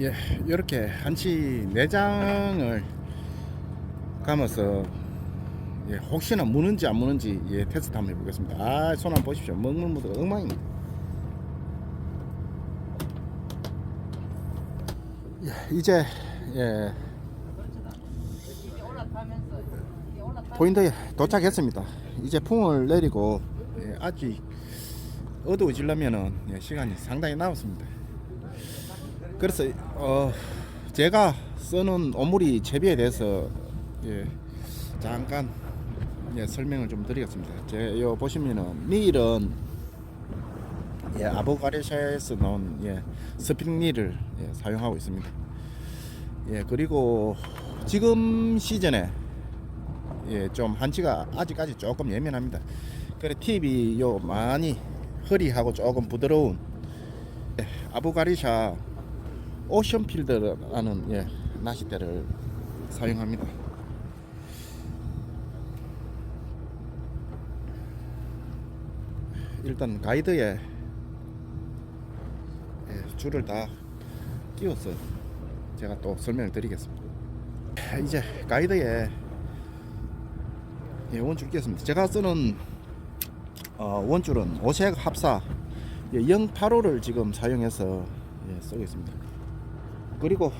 예, 이렇게 한치 내장을 감아서 예, 혹시나 무는지 안 무는지 예, 테스트 한번 해보겠습니다. 아, 손 한번 보십시오. 먹는 무드가 엉망입니다. 예, 이제 예, 포인트에 도착했습니다. 이제 풍을 내리고 예, 아직 어두워지려면은 예, 시간이 상당히 남았습니다. 그래서 어, 제가 쓰는 오므리 채비에 대해서 예, 잠깐 예, 설명을 좀 드리겠습니다. 제 요 보시면은 닐은 예, 아보가리샤에서 나온 예, 닐을 예, 사용하고 있습니다. 예, 그리고 지금 시즌에 예, 좀 한치가 아직까지 조금 예민합니다. 그래 팁이 요 많이 허리하고 조금 부드러운 예, 아부가리샤 오션필드라는 예, 낚싯대를 사용합니다. 일단 가이드에 예, 줄을 다 끼워서 제가 또 설명을 드리겠습니다. 이제 가이드에 예, 원줄 끼웠습니다. 제가 쓰는 어, 원줄은 오색 합사 예, 085를 지금 사용해서 예, 쓰고 있습니다. 그리고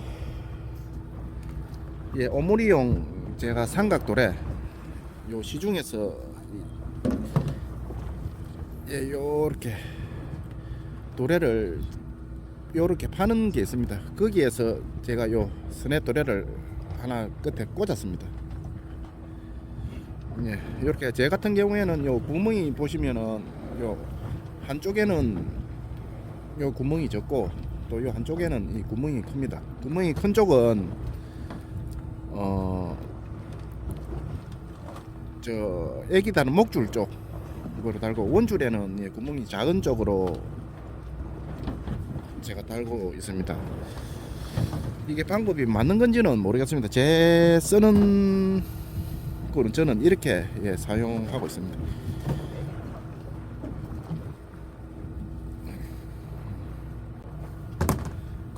예, 오므리용 제가 삼각도래 요 시중에서 이- 예, 요렇게 도래를 요렇게 파는 게 있습니다. 거기에서 제가 요 스네 도래를 하나 끝에 꽂았습니다. 예, 이렇게 제 같은 경우에는 요 구멍이 보시면은 요 한쪽에는 요 구멍이 적고 또요 한쪽에는 이 구멍이 큽니다. 구멍이 큰 쪽은 어 저 애기 다는 목줄 쪽 이거로 달고 원줄에는 예, 구멍이 작은 쪽으로 제가 달고 있습니다. 이게 방법이 맞는 건지는 모르겠습니다. 제 쓰는 거는 저는 이렇게 예, 사용하고 있습니다.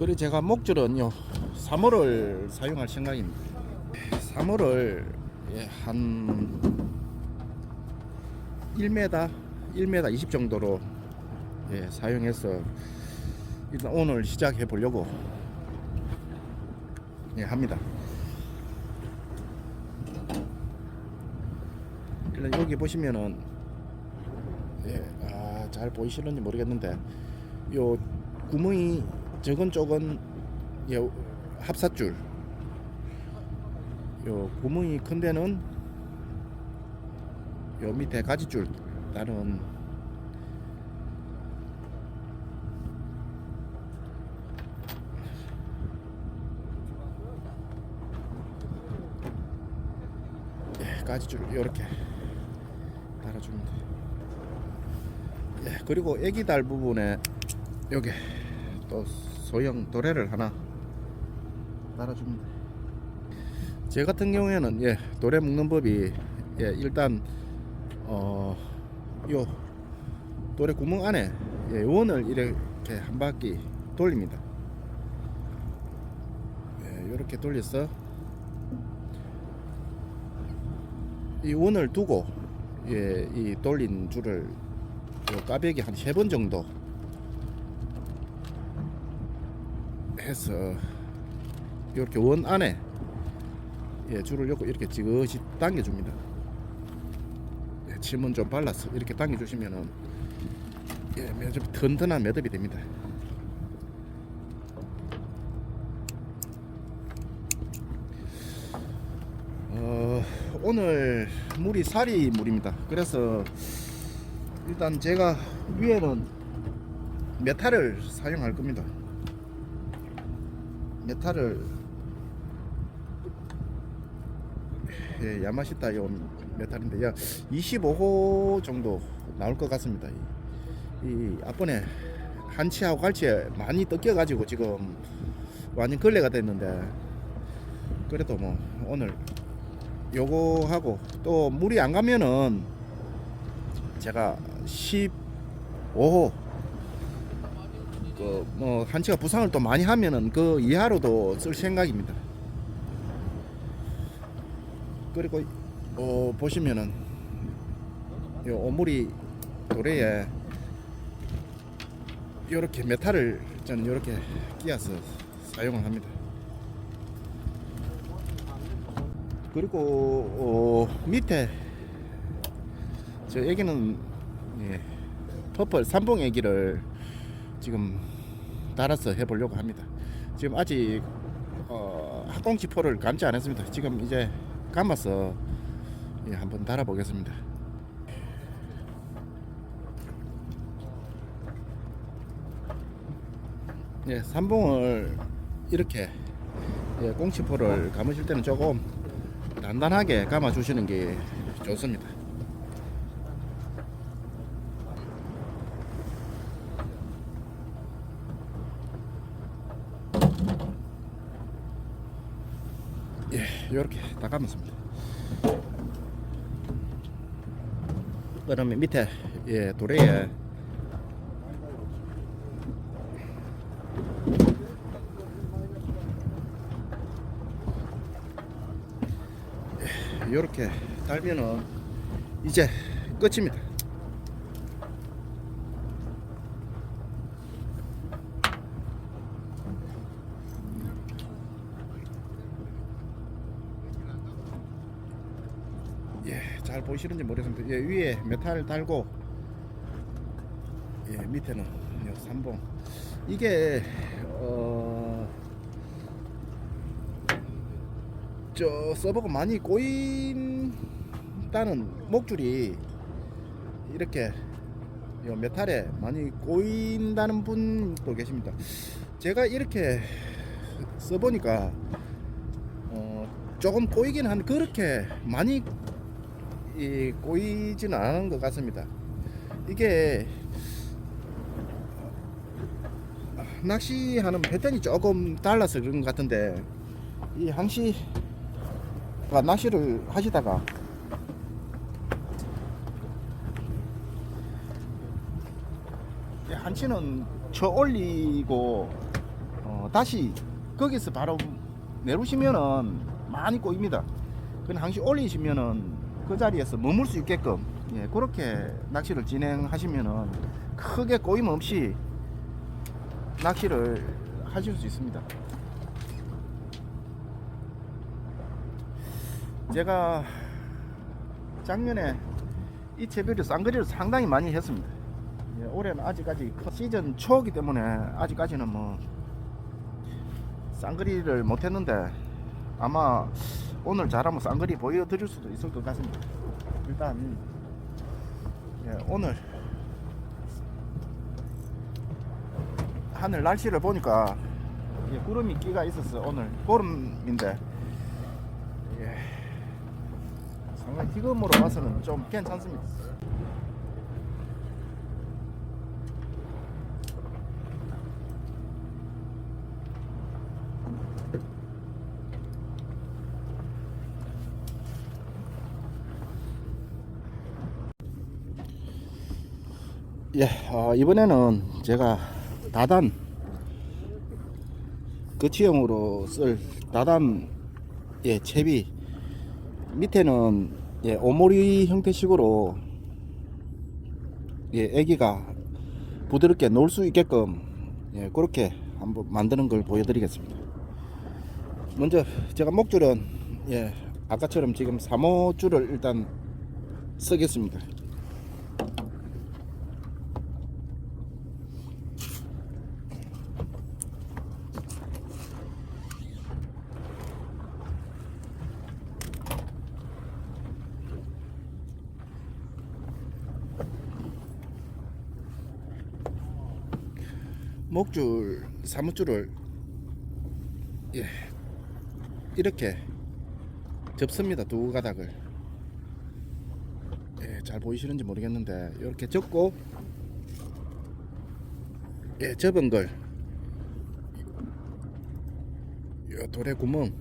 그리고 제가 목줄은요 3호를 사용할 생각입니다. 3호를 예, 한 1m 1m 20 정도로 예, 사용해서 일단 오늘 시작해 보려고 예, 합니다. 일단 여기 보시면은 예, 아, 잘 보이실는지 모르겠는데 요 구멍이 적은 쪽은 예, 합사줄 요 구멍이 큰 데는 요 밑에 가지줄 다른 예, 가지줄 이렇게 달아줍니다. 예, 그리고 애기 달 부분에 여기 또 소형 도래를 하나 달아줍니다. 제 같은 경우에는 예 도래 묶는 법이 예 일단 어 요 도래 구멍 안에 예 원을 이렇게 한 바퀴 돌립니다. 예 이렇게 돌려서 이 원을 두고 예 이 돌린 줄을 요 까베기 한 세 번 정도 해서 이렇게 원 안에 예, 줄을 넣고 이렇게 지그시 당겨줍니다. 예, 침은 좀 발라서 이렇게 당겨주시면은 예, 매듭 튼튼한 매듭이 됩니다. 어, 오늘 물이 사리 물입니다. 그래서 일단 제가 위에는 메탈을 사용할 겁니다. 메탈을 예, 야마시타 요 메탈인데 약 25호 정도 나올 것 같습니다. 이, 이 앞번에 한치하고 갈치에 많이 뜯겨 가지고 지금 완전 걸레가 됐는데 그래도 뭐 오늘 요거 하고 또 물이 안 가면은 제가 15호 그뭐 한치가 부상을 또 많이 하면은 그 이하로도 쓸 생각입니다. 그리고 어 보시면은 요 오므리 도래에 이렇게 메탈을 저는 이렇게 끼워서 사용을 합니다. 그리고 어, 밑에 저 애기는 예, 퍼플 삼봉 애기를 지금 달아서 해보려고 합니다. 지금 아직 어, 학꽁지포를 감지 않았습니다. 지금 이제 감아서 예, 한번 달아보겠습니다. 예, 삼봉을 이렇게 예, 꽁치포를 감으실 때는 조금 단단하게 감아 주시는 게 좋습니다. 예, 이렇게 다 감았습니다. 그다음에 밑에 예, 도래에 이렇게 달면은 이제 끝입니다. 예, 잘 보이시는지 모르겠습니다. 예, 위에 메탈 달고 예, 밑에는 요 삼봉. 이게 어. 저 서버가 많이 꼬인다는 목줄이 이렇게 요 메탈에 많이 꼬인다는 분도 계십니다. 제가 이렇게 써보니까 어 조금 꼬이긴 한 그렇게 많이 이 꼬이지는 않은 것 같습니다. 이게 낚시하는 패턴이 조금 달라서 그런 것 같은데 이 항시 가 낚시를 하시다가 이 한치는 쳐 올리고 어, 다시 거기서 바로 내려오시면은 많이 꼬입니다. 그 항시 올리시면은 그 자리에서 머물 수 있게끔 예, 그렇게 낚시를 진행하시면은 크게 꼬임 없이 낚시를 하실 수 있습니다. 제가 작년에 이 채비를 쌍거리를 상당히 많이 했습니다. 예, 올해는 아직까지 커- 시즌 초기 때문에 아직까지는 뭐 쌍거리를 못했는데 아마 오늘 잘하면 쌍거리 보여드릴 수도 있을 것 같습니다. 일단 예, 오늘 하늘 날씨를 보니까 예, 구름이 끼가 있어서 오늘 보름인데 예, 상당히 지금으로 봐서는 좀 괜찮습니다. 예, 어, 이번에는 제가 다단 거치형으로 쓸 다단 예, 채비 밑에는 예, 오모리 형태식으로 예, 애기가 부드럽게 놀 수 있게끔 예, 그렇게 한번 만드는 걸 보여드리겠습니다. 먼저 제가 목줄은 예, 아까처럼 지금 3호줄을 일단 쓰겠습니다. 목줄 사무줄을 예, 이렇게 접습니다 두 가닥을. 예, 잘 보이시는지 모르겠는데 이렇게 접고 예, 접은 걸 요 돌의 구멍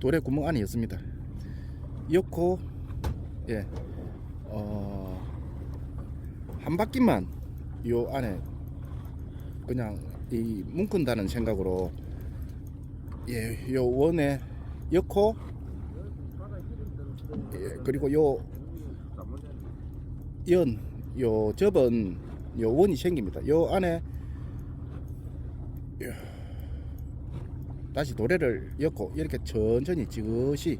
돌의 구멍 안에 있습니다. 엮고 예, 어, 한 바퀴만 요 안에 그냥 이 묶은다는 생각으로 예, 요 원에 엮고 예, 그리고 요 연, 요 접은 요 원이 생깁니다. 요 안에 요, 다시 도래를 엮고 이렇게 천천히 지그시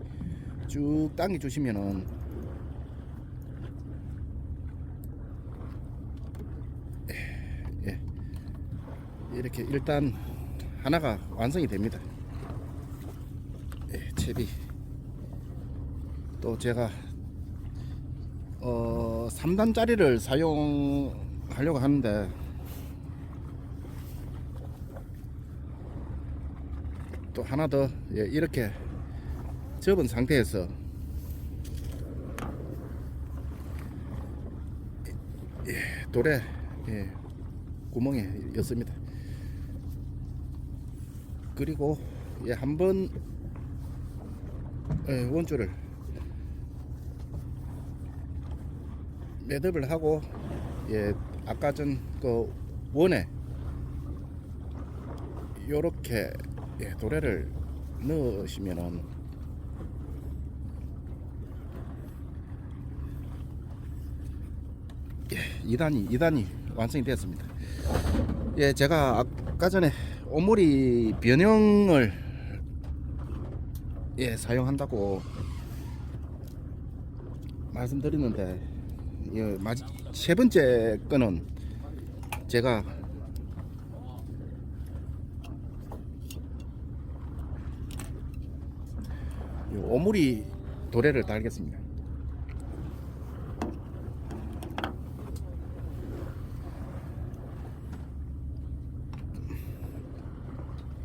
쭉 당겨 주시면은 예, 이렇게 일단 하나가 완성이 됩니다. 예, 채비 또 제가 어 3단짜리를 사용하려고 하는데 또 하나 더 예, 이렇게 접은 상태에서 예, 돌에 예, 구멍에 였습니다. 그리고 예, 한번 예, 원줄을 매듭을 하고 예, 아까 전 그 원에 요렇게 예, 도래를 넣으시면은 예, 2단이 2단이 완성이 되었습니다. 예, 제가 아까 전에 오모리 변형을 예, 사용한다고 말씀드렸는데 예, 마지, 세 번째 거는 제가 이 오므리 도래를 달겠습니다.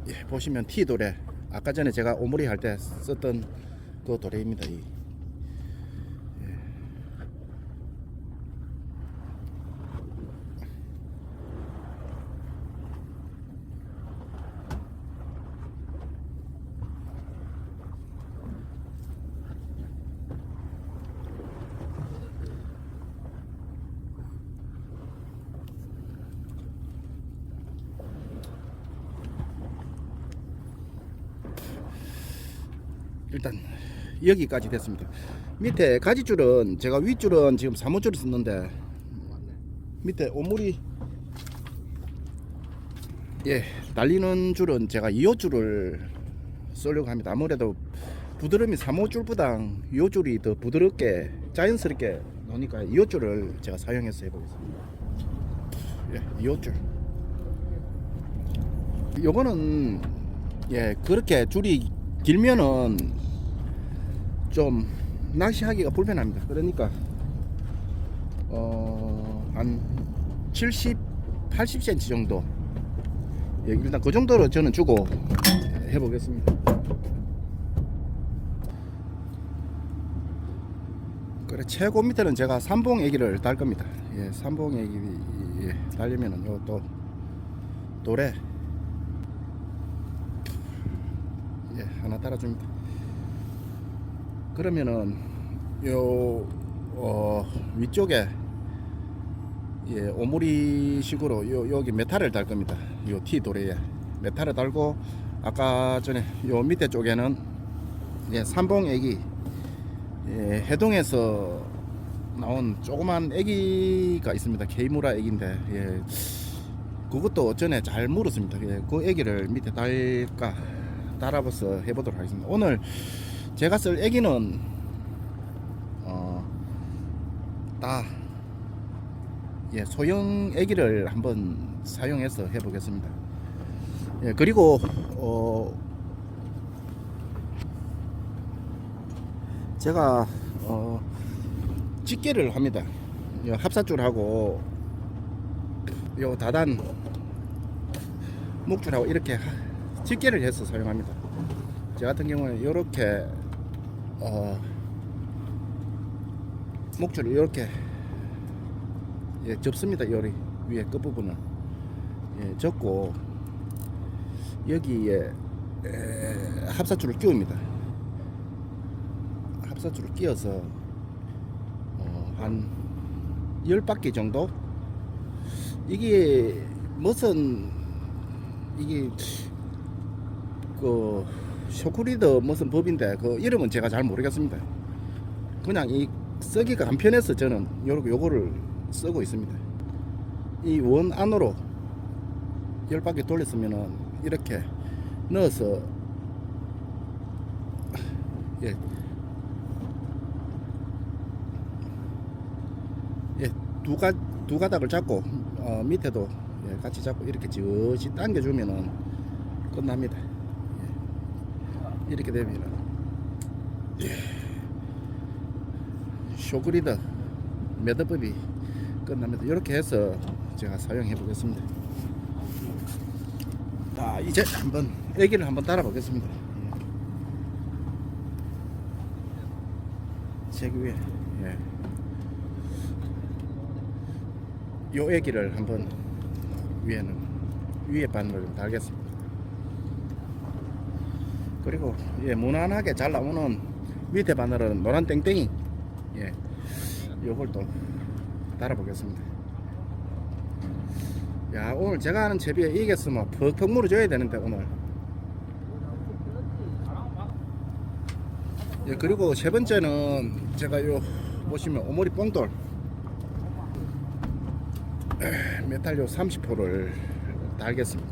예, 보시면 T 도래 아까 전에 제가 오므리 할 때 썼던 그 도래입니다. 이. 일단 여기까지 됐습니다. 밑에 가지줄은 제가 윗줄은 지금 3호줄을 썼는데 밑에 오물이 예 달리는 줄은 제가 2호줄을 쓰려고 합니다. 아무래도 부드러움이 3호줄보다 2호줄이 더 부드럽게 자연스럽게 나오니까 2호줄을 제가 사용해서 해보겠습니다. 예, 2호줄. 요거는 예 그렇게 줄이 길면은 좀 낚시하기가 불편합니다. 그러니까 어 한 70, 80cm 정도 예, 일단 그 정도로 저는 주고 해보겠습니다. 그래 최고 밑에는 제가 삼봉 애기를 달 겁니다. 예, 삼봉 애기 예, 달리면은 요또 돌에 예, 하나 따라줍니다. 그러면은 요 어, 위쪽에 예, 오므리식으로 요 여기 메탈을 달 겁니다. 요 T 도래에 메탈을 달고 아까 전에 요 밑에 쪽에는 예, 삼봉 애기 예, 해동에서 나온 조그만 애기가 있습니다. 케이무라 애기인데 예, 그것도 전에 잘 물었습니다. 예, 그 애기를 밑에 달까 따라서 해보도록 하겠습니다. 오늘 제가 쓸 애기는 어, 다 예, 소형 애기를 한번 사용해서 해보겠습니다. 예, 그리고 어, 제가 어, 집게를 합니다. 요 합사줄하고 요 다단 목줄하고 이렇게 하- 집게를 해서 사용합니다. 저 같은 경우는 이렇게 어, 목줄을 이렇게 예, 접습니다. 요리 위에 끝 부분을 예, 접고 여기에 에, 합사줄을 끼웁니다. 합사줄을 끼워서 어, 한 10바퀴 정도 이게 무슨 이게 그 쇼크리더 무슨 법인데 그 이름은 제가 잘 모르겠습니다. 그냥 이 쓰기가 간편해서 저는 요렇게 요거를 쓰고 있습니다. 이 원 안으로 열 바퀴 돌렸으면은 이렇게 넣어서 예. 예, 두, 가, 두 가닥을 잡고 어, 밑에도 예, 같이 잡고 이렇게 지그시 당겨주면은 끝납니다. 예. 이렇게 되면은 예. 쇼그리더 매듭법이 끝납니다. 이렇게 해서 제가 사용해 보겠습니다. 자, 이제 한번 애기를 한번 달아 보겠습니다. 책 위에 예. 요 애기를 한번 위에는 위에 바늘을 좀 달겠습니다. 그리고 예, 무난하게 잘 나오는 밑에 바늘은 노란 땡땡이 예, 요걸 또 달아보겠습니다. 야 오늘 제가 하는 채비에 이겠으면 퍽퍽 물어줘야 되는데 오늘 예 그리고 세 번째는 제가 요 보시면 오모리 뽕돌 에, 메탈 요 30호를 달겠습니다.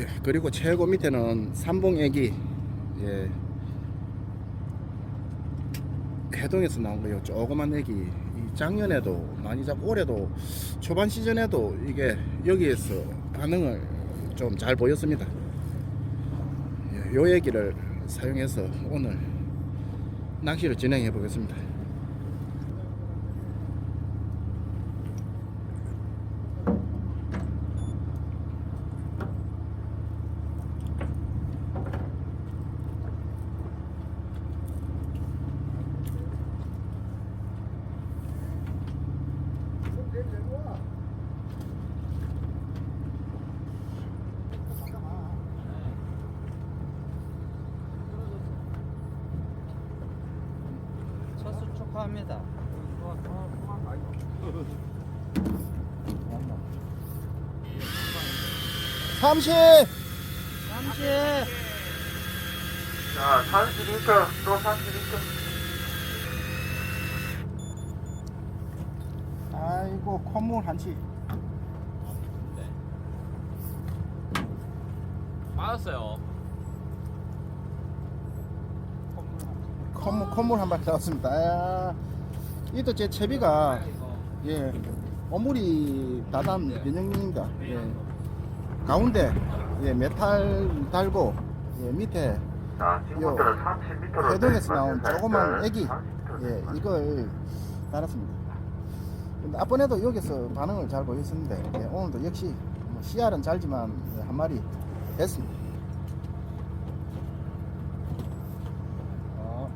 예 그리고 최고 밑에는 삼봉 애기 예 해동에서 나온 거요 조그만 애기 이 작년에도 많이 잡고 올해도 초반 시즌에도 이게 여기에서 반응을 좀 잘 보였습니다. 예, 요 얘기를 사용해서 오늘 낚시를 진행해 보겠습니다. 첫수 축하합니다. 삼십 삼십. 자, 32점, 또 32점. 아이고 콧물 한치 맞았어요. 콧물 콧물 한발 나왔습니다. 아, 이도 제 채비가 예 오물이 다단 변형입니다. 예 가운데 예 메탈 달고 예 밑에 자, 지금부터는 30m로. 해동에서 나온 조그만 애기 예 이걸 달았습니다. 근데 앞번에도 여기서 반응을 잘 보였었는데 예, 오늘도 역시 뭐 씨알은 잘지만 예, 한 마리 됐습니다. 어.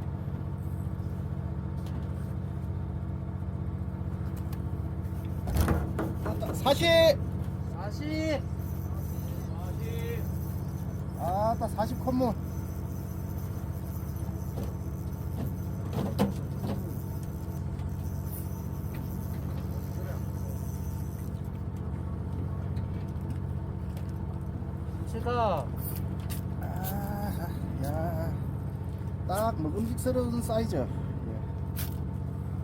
사십 사십. 아따 40 콧물 치다. 아, 야딱 먹음직스러운 사이즈 예.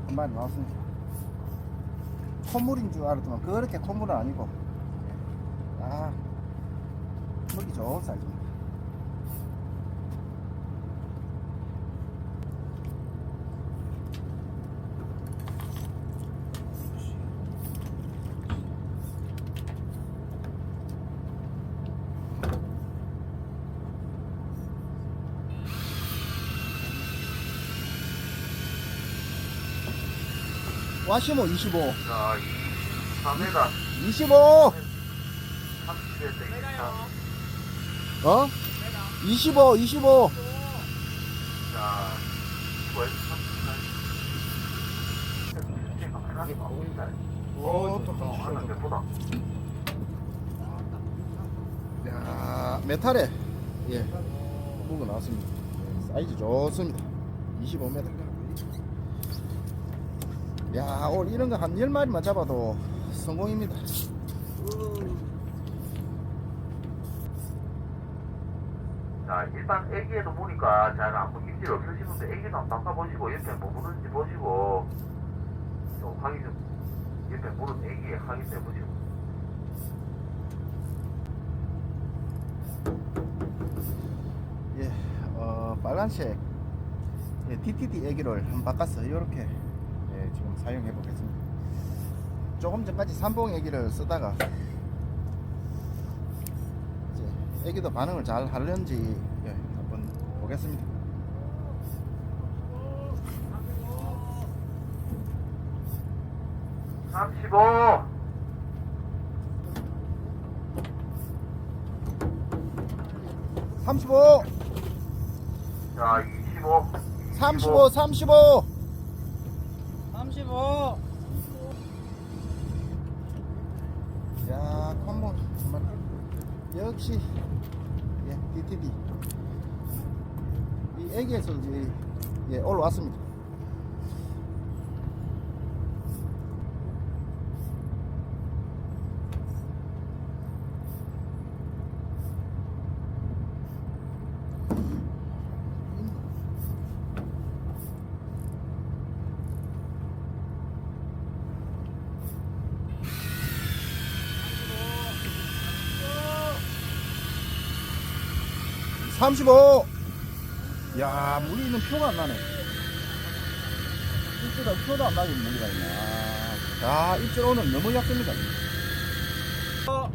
한 마리 나왔습니다 콧물인 줄 알았더만 그렇게 콧물은 아니고 예. 아 먹기 좋은 사이즈 와시모 25 자, 24m. 25 30에서 24. 어? 25 25 자, 25에서 34. 편하게 나옵니다. 오, 어, 몇 보다. 야 메탈에 예 묵어 나왔습니다 사이즈 좋습니다 25m 야 오늘 이런 거 한 10마리만 잡아도 성공입니다. 자, 일단 애기에도 보니까 잘 아무 입질 없으시는데 애기도 한번 바꿔보시고 옆에 뭐 무는지 보시고 좀 확인 좀 옆에 무는 애기 확인해 보시고. 예, 어, 빨간색 예, DTD 애기를 한번 바꿔서 이렇게 예, 지금 사용해 보겠습니다. 조금 전까지 삼봉 애기를 쓰다가 이제 애기도 반응을 잘 하는지 예, 한번 보겠습니다. 삼십오 삼십오, 자, 이십오 삼십오, 삼십오. 35 야, 정말. 역시. 예, DTD 이 애기에서 이제 예, 올라왔습니다. 삼십오. 야, 물이 있는 표가 안 나네. 입질은 표도 안 나게 물이 가 있네. 아, 야, 입질 오늘 너무 약습니다. 아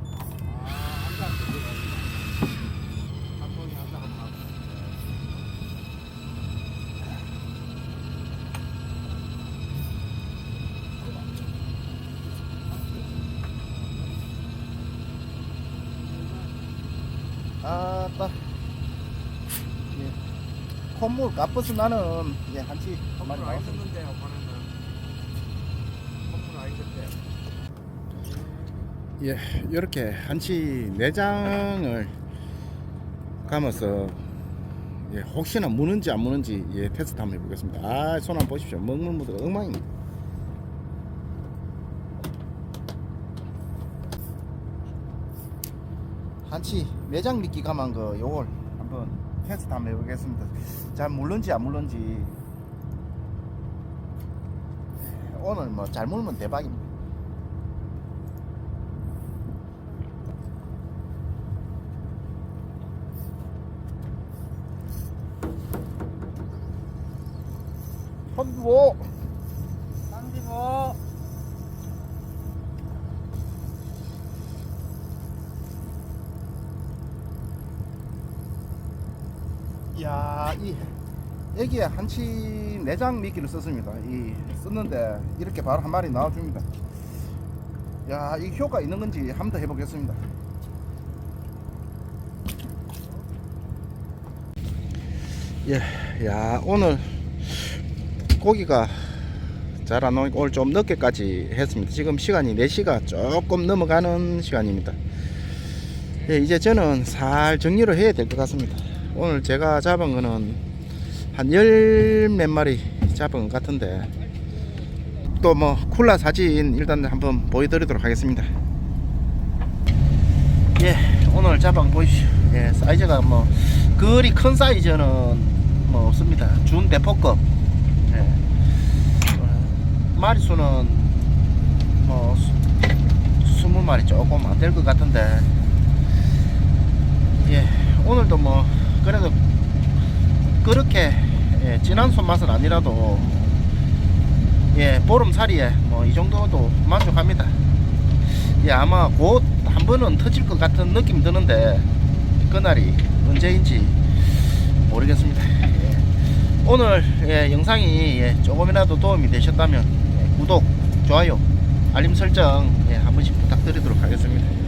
예. 콧물 까버스 나는 예, 한치 많이 번에는 아니겠대 예, 이렇게 한치 내장을 감아서 예, 혹시나 무는지 안 무는지 예, 테스트 한번 해보겠습니다. 아, 손 한번 보십시오. 먹물 무드가 엉망입니다. 한치 내장 미끼 감은 거 요걸 한번 테스트 한번 해보겠습니다. 잘 물는지 안 물는지 예, 오늘 뭐 잘 물면 대박입니다. 선두오 야, 이 애기에 한치 내장 미끼를 썼습니다. 이 썼는데 이렇게 바로 한 마리 나와줍니다. 야, 이 효과 있는 건지 한 번 더 해보겠습니다. 예, 야, 오늘 고기가 잘안 나오니까 오늘 좀 늦게까지 했습니다. 지금 시간이 4시가 조금 넘어가는 시간입니다. 예, 이제 저는 살 정리를 해야 될 것 같습니다. 오늘 제가 잡은 거는 한 열 몇 마리 잡은 것 같은데 또 뭐 쿨라 사진 일단 한번 보여드리도록 하겠습니다. 예, 오늘 잡은 거 보십시오. 예, 사이즈가 뭐 그리 큰 사이즈는 뭐 없습니다. 준 대포급. 예. 어, 마리수는 뭐 수- 20마리 조금 안 될 것 같은데 예, 오늘도 뭐 그래도 그렇게 예, 진한 손맛은 아니라도 예, 보름살이에 뭐 이 정도도 만족합니다. 예, 아마 곧 한 번은 터질 것 같은 느낌 드는데 그날이 언제인지 모르겠습니다. 예. 오늘 예, 영상이 예, 조금이라도 도움이 되셨다면 예, 구독, 좋아요, 알림 설정 예, 한 번씩 부탁드리도록 하겠습니다.